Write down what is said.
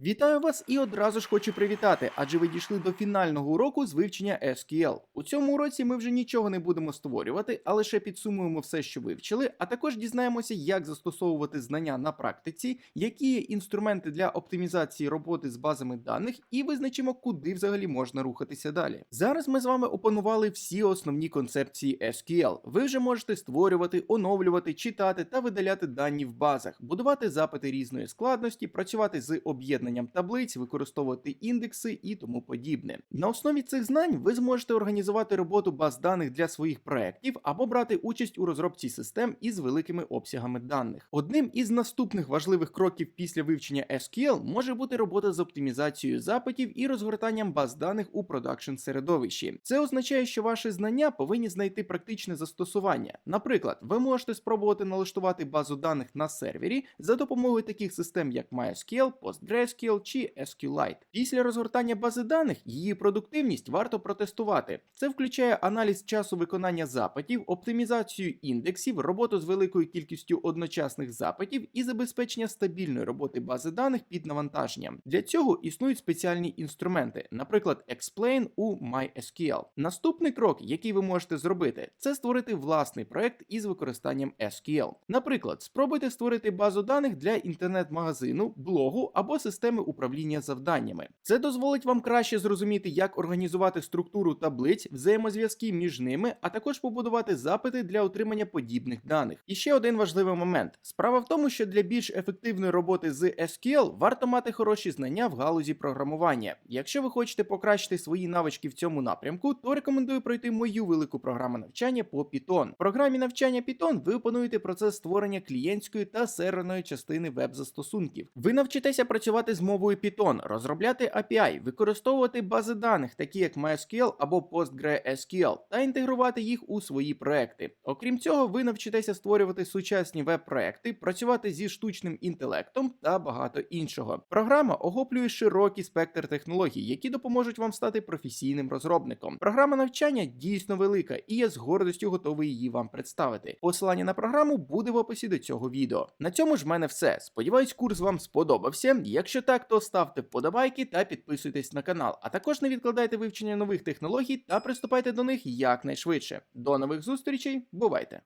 Вітаю вас і одразу ж хочу привітати, адже ви дійшли до фінального уроку з вивчення SQL. У цьому уроці ми вже нічого не будемо створювати, а лише підсумуємо все, що вивчили, а також дізнаємося, як застосовувати знання на практиці, які є інструменти для оптимізації роботи з базами даних, і визначимо, куди взагалі можна рухатися далі. Зараз ми з вами опанували всі основні концепції SQL. Ви вже можете створювати, оновлювати, читати та видаляти дані в базах, будувати запити різної складності, працювати з об'єднанням таблиць, використовувати індекси і тому подібне. На основі цих знань ви зможете організувати роботу баз даних для своїх проєктів або брати участь у розробці систем із великими обсягами даних. Одним із наступних важливих кроків після вивчення SQL може бути робота з оптимізацією запитів і розгортанням баз даних у продакшн середовищі. Це означає, що ваші знання повинні знайти практичне застосування. Наприклад, ви можете спробувати налаштувати базу даних на сервері за допомогою таких систем, як MySQL, PostgreSQL чи SQLite. Після розгортання бази даних її продуктивність варто протестувати. Це включає аналіз часу виконання запитів, оптимізацію індексів, роботу з великою кількістю одночасних запитів і забезпечення стабільної роботи бази даних під навантаженням. Для цього існують спеціальні інструменти, наприклад, Explain у MySQL. Наступний крок, який ви можете зробити, це створити власний проект із використанням SQL. Наприклад, спробуйте створити базу даних для інтернет-магазину, блогу або системи управління завданнями. Це дозволить вам краще зрозуміти, як організувати структуру таблиць, взаємозв'язки між ними, а також побудувати запити для отримання подібних даних. І ще один важливий момент: справа в тому, що для більш ефективної роботи з SQL варто мати хороші знання в галузі програмування. Якщо ви хочете покращити свої навички в цьому напрямку, то рекомендую пройти мою велику програму навчання по Python. В програмі навчання Python ви опануєте процес створення клієнтської та серверної частини веб-застосунків. Ви навчитеся працювати з мовою Python, розробляти API, використовувати бази даних, такі як MySQL або PostgreSQL, та інтегрувати їх у свої проекти. Окрім цього, ви навчитеся створювати сучасні веб-проекти, працювати зі штучним інтелектом та багато іншого. Програма охоплює широкий спектр технологій, які допоможуть вам стати професійним розробником. Програма навчання дійсно велика, і я з гордістю готовий її вам представити. Посилання на програму буде в описі до цього відео. На цьому ж в мене все. Сподіваюсь, курс вам сподобався. Якщо так, то ставте вподобайки та підписуйтесь на канал. А також не відкладайте вивчення нових технологій та приступайте до них якнайшвидше. До нових зустрічей, бувайте!